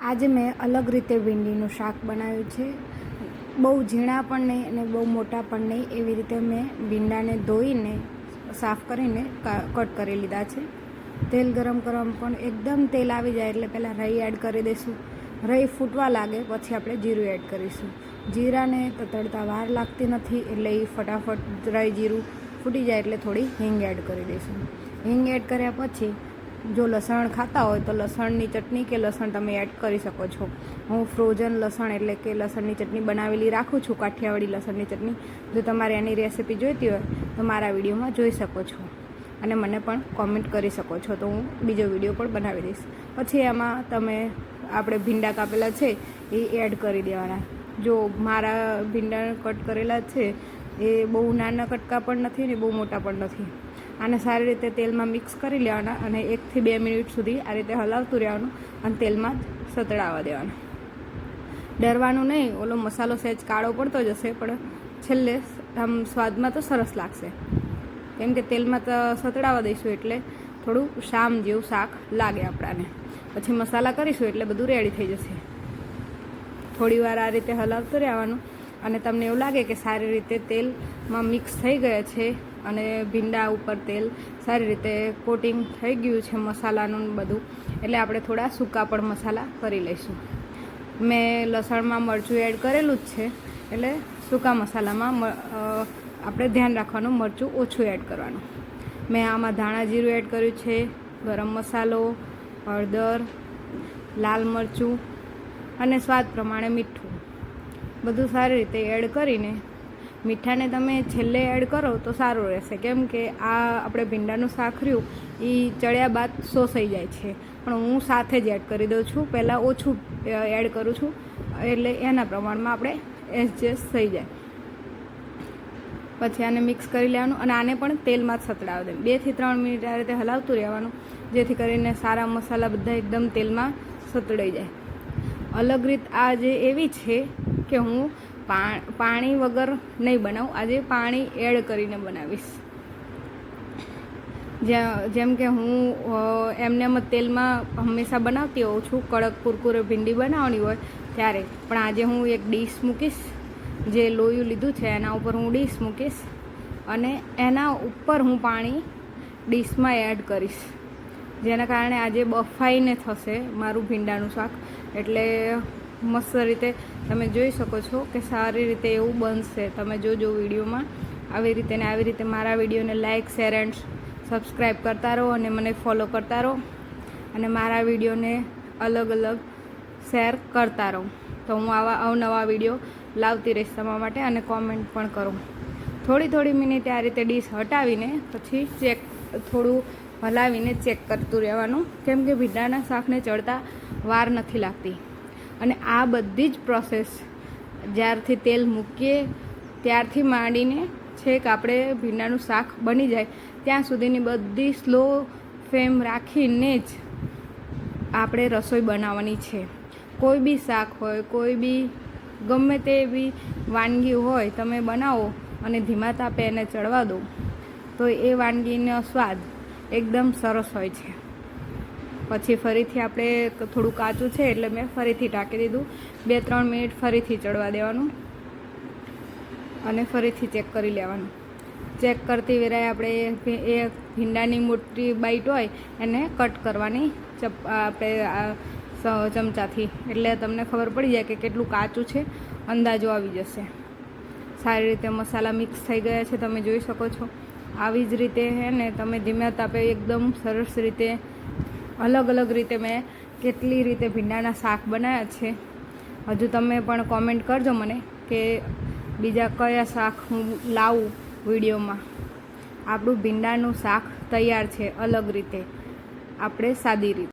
આજે મેં અલગ રીતે ભીંડીનું શાક બનાવ્યું છે. બહુ ઝીણા પણ નહીં અને બહુ મોટા પણ નહીં. એવી રીતે મેં ભીંડાને ધોઈને, સાફ કરીને કટ કરી લીધા છે. તેલ ગરમ કરવામાં પણ એકદમ તેલ આવી જાય એટલે પહેલાં રહી એડ કરી દઈશું. રહી ફૂટવા લાગે, પછી આપણે જીરું એડ કરીશું. જીરાને તતડતા વાર લાગતી નથી એટલે એ ફટાફટ રહી જીરું ફૂટી જાય એટલે થોડી હિંગ એડ કરી દઈશું. હિંગ એડ કર્યા પછી જો લસણ ખાતા હોય તો લસણની ચટણી કે લસણ તમે એડ કરી શકો છો. હું ફ્રોઝન લસણ એટલે કે લસણની ચટણી બનાવેલી રાખું છું, કાઠિયાવાડી લસણની ચટણી. જો તમારે એની રેસિપી જોઈતી હોય તો મારા વિડીયોમાં જોઈ શકો છો. અને મને પણ કોમેન્ટ કરી શકો છો. તો હું બીજો વીડિયો પણ બનાવી દઈશ. પછી એમાં તમે, આપણે ભીંડા કાપેલા છે એ એડ કરી દેવાના. જો મારા ભીંડા કટ કરેલા છે, એ બહુ નાના કટકા પણ નથી ને બહુ મોટા પણ નથી. આને સારી રીતે તેલમાં મિક્સ કરી લેવાના અને એકથી બે મિનિટ સુધી આ રીતે હલાવતું રહેવાનું અને તેલમાં જ સતડાવવા દેવાનું. ડરવાનું નહીં, ઓલો મસાલો સહેજ કાળો પડતો જશે પણ છેલ્લે આમ સ્વાદમાં તો સરસ લાગશે. કેમ કે તેલમાં તો સતડાવવા દઈશું એટલે થોડું શામ જેવું શાક લાગે આપણાને. પછી મસાલા કરીશું એટલે બધું રેડી થઈ જશે. થોડી વાર આ રીતે હલાવતું રહેવાનું અને તમને એવું લાગે કે સારી રીતે તેલમાં મિક્સ થઈ ગયા છે અને ભીંડા ઉપર તેલ સારી રીતે કોટિંગ થઈ ગયું છે મસાલાનું બધું, એટલે આપણે થોડા સૂકા પણ મસાલા કરી લઈશું. મેં લસણમાં મરચું એડ કરેલું જ છે, એટલે સૂકા મસાલામાં આપણે ધ્યાન રાખવાનું મરચું ઓછું એડ કરવાનું. મેં આમાં ધાણા જીરું એડ કર્યું છે, ગરમ મસાલો, હળદર, લાલ મરચું અને સ્વાદ પ્રમાણે મીઠું. બધું સારી રીતે એડ કરીને મીઠાને તમે છેલ્લે એડ કરો તો સારું રહેશે. કેમ કે આ આપણે ભીંડાનું શાક રહ્યું એ ચડ્યા બાદ શોષાઈ જાય છે. પણ હું સાથે જ એડ કરી દઉં છું. પહેલાં ઓછું એડ કરું છું. એટલે એના પ્રમાણમાં આપણે એડજસ્ટ થઈ જાય. પછી આને મિક્સ કરી લેવાનું અને આને પણ તેલમાં જ સતડાવી દે બેથી ત્રણ મિનિટ આ રીતે હલાવતું રહેવાનું, જેથી કરીને સારા મસાલા બધા એકદમ તેલમાં સતડાઈ જાય. અલગ રીત આ જે એવી છે કે હું પાણી વગર નહીં બનાવું. આજે પાણી એડ કરીને બનાવીશ. જેમ કે હું એમને એમ તેલમાં હંમેશા બનાવતી હોઉં છું. કડક કુરકુરે ભીંડી બનાવવાની હોય ત્યારે. પણ આજે હું એક ડીશ મૂકીશ, જે લોયું લીધું છે, એના ઉપર હું ડીશ મૂકીશ અને એના ઉપર હું પાણી ડીશમાં એડ કરીશ. જેના કારણે આજે બફાઈને થશે મારું ભીંડાનું શાક. એટલે મસ્ત રીતે તમે જોઈ શકો છો કે સારી રીતે એવું બનશે. તમે જોજો વિડીયોમાં આવી રીતે ને આવી રીતે મારા વિડીયોને લાઇક શેર એન્ડ સબસ્ક્રાઈબ કરતા રહો અને મને ફોલો કરતા રહો. અને મારા વિડીયોને અલગ અલગ શેર કરતા રહો. તો હું આવા અવનવા વીડિયો લાવતી રહીશ તમારા માટે અને કોમેન્ટ પણ કરો. થોડી થોડી મિનિટે આ રીતે ડીશ હટાવીને પછી ચેક થોડું હલાવીને ચેક કરતું રહેવાનું. કેમ કે ભીંડાના શાકને ચડતા વાર નથી લાગતી. અને આ બધી જ પ્રોસેસ જ્યારથી તેલ મૂકીએ, ત્યારથી માંડીને છેક આપણે ભીંડાનું શાક બની જાય, ત્યાં સુધીની બધી સ્લો ફ્લેમ રાખીને જ આપણે રસોઈ બનાવવાની છે. કોઈ બી શાક હોય, કોઈ બી ગમે તે બી વાનગી હોય, તમે બનાવો અને ધીમા તાપે એને ચડવા દો, તો એ વાનગીનો સ્વાદ એકદમ સરસ હોય છે. પછી ફરીથી આપણે થોડું કાચું છે એટલે મેં ફરીથી ટાંકી દીધું. બે, ત્રણ મિનિટ ફરીથી ચડવા દેવાનું અને ફરીથી ચેક કરી લેવાનું. ચેક કરતી વેરાએ આપણે એ ભીંડાની મોટી બાઈટ હોય એને કટ કરવાની ચપ, આપણે ચમચાથી. એટલે તમને ખબર પડી જાય કે કેટલું કાચું છે, અંદાજો આવી જશે. સારી રીતે મસાલા મિક્સ થઈ ગયા છે, તમે જોઈ શકો છો. આવી જ રીતે હે ને, તમે ધીમા તાપે એકદમ સરસ રીતે અલગ અલગ રીતે મેં કેટલી રીતે ભીંડાના શાક બનાવ્યા છે. હજુ તમે પણ કોમેન્ટ કરજો મને કે બીજા કયા શાક હું લાવું વિડીયોમાં. આપણું ભીંડાનું શાક તૈયાર છે અલગ રીતે. આપણે સાદી રીતે.